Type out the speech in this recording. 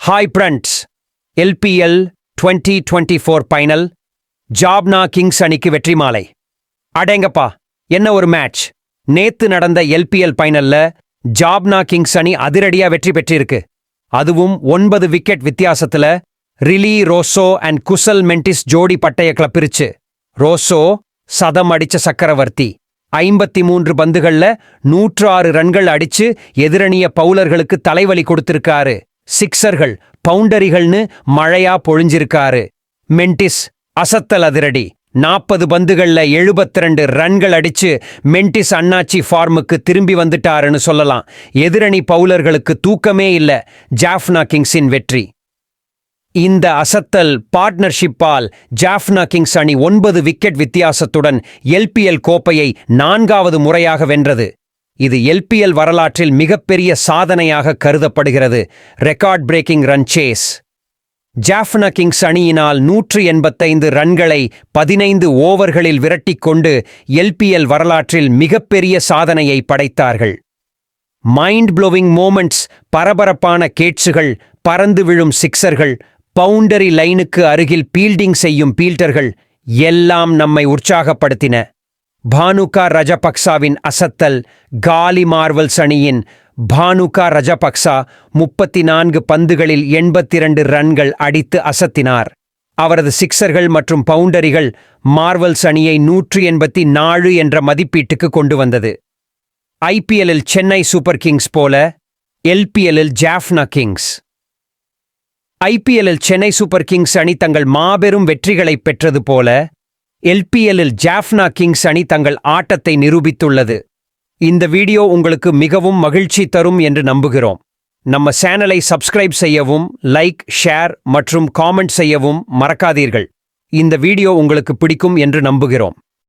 Hi friends LPL twenty twenty four final Jaffna kings அணிக்கு வெற்றி மாலை அடேங்கப்பா என்ன ஒரு மேட்ச் நேத்து நடந்த எல்பிஎல் பைனல்ல ஜாப்னா கிங்ஸ் அணி அதிரடியா வெற்றி பெற்றிருக்கு. அதுவும் ஒன்பது wicket வித்தியாசத்துல Rilee Rossouw and Kusal Mendis ஜோடி பட்டைய கிளப்பிருச்சு ரோசோ சதம் அடிச்ச சக்கரவர்த்தி. ஐம்பத்தி மூன்று பந்துகள்ல நூற்று ஆறு ரன்கள் அடிச்சு எதிரணிய பவுலர்களுக்கு தலைவலி கொடுத்திருக்காரு. சிக்ஸர்கள் பவுண்டரிகள்னு மழையா பொழிஞ்சிருக்காரு. மென்டிஸ் அசத்தல் அதிரடி. நாற்பது பந்துகள்ல 72 ரன்கள் அடிச்சு மென்டிஸ் அண்ணாச்சி ஃபார்முக்கு திரும்பி வந்துட்டாருன்னு சொல்லலாம். எதிரணி பவுலர்களுக்கு தூக்கமே இல்ல. ஜாஃப்னா கிங்ஸின் வெற்றி. இந்த அசத்தல் பார்ட்னர்ஷிப்பால் ஜாஃப்னா கிங்ஸ் அணி ஒன்பது விக்கெட் வித்தியாசத்துடன் எல்பிஎல் கோப்பையை நான்காவது முறையாக வென்றது. இது எல்பிஎல் வரலாற்றில் மிகப்பெரிய சாதனையாக கருதப்படுகிறது. Record breaking run chase Jaffna kings அணியினால் நூற்று எண்பத்தைந்து ரன்களை பதினைந்து ஓவர்களில் விரட்டிக்கொண்டு எல்பிஎல் வரலாற்றில் மிகப்பெரிய சாதனையை படைத்தார்கள். மைண்ட் ப்ளோவிங் மோமெண்ட்ஸ் பரபரப்பான கேட்ஸுகள் பறந்து விழும் சிக்சர்கள் பவுண்டரி லைனுக்கு அருகில் பீல்டிங் செய்யும் பீல்டர்கள் எல்லாம் நம்மை உற்சாகப்படுத்தின. பானுகா ரஜபக்சாவின் அசத்தல் காலி மார்வல்ஸ் அணியின் பானுகா ரஜபக்சா முப்பத்தி நான்கு பந்துகளில் எண்பத்திரண்டு ரன்கள் அடித்து அசத்தினார். அவரது சிக்சர்கள் மற்றும் பவுண்டரிகள் மார்வல்ஸ் அணியை நூற்று எண்பத்தி நாலு என்ற மதிப்பீட்டுக்கு கொண்டு வந்தது. ஐபிஎல்லில் சென்னை சூப்பர் கிங்ஸ் போல எல்பிஎல்லில் ஜாஃப்னா கிங்ஸ். ஐபிஎல்லில் சென்னை சூப்பர் கிங்ஸ் அணி தங்கள் மாபெரும் வெற்றிகளைப் பெற்றது போல எல்பிஎல்லில் ஜாஃப்னா கிங்ஸ் அணி தங்கள் ஆட்டத்தை நிரூபித்துள்ளது. இந்த வீடியோ உங்களுக்கு மிகவும் மகிழ்ச்சி தரும் என்று நம்புகிறோம். நம்ம சேனலை சப்ஸ்கிரைப் செய்யவும் லைக் ஷேர் மற்றும் காமெண்ட் செய்யவும் மறக்காதீர்கள். இந்த வீடியோ உங்களுக்கு பிடிக்கும் என்று நம்புகிறோம்.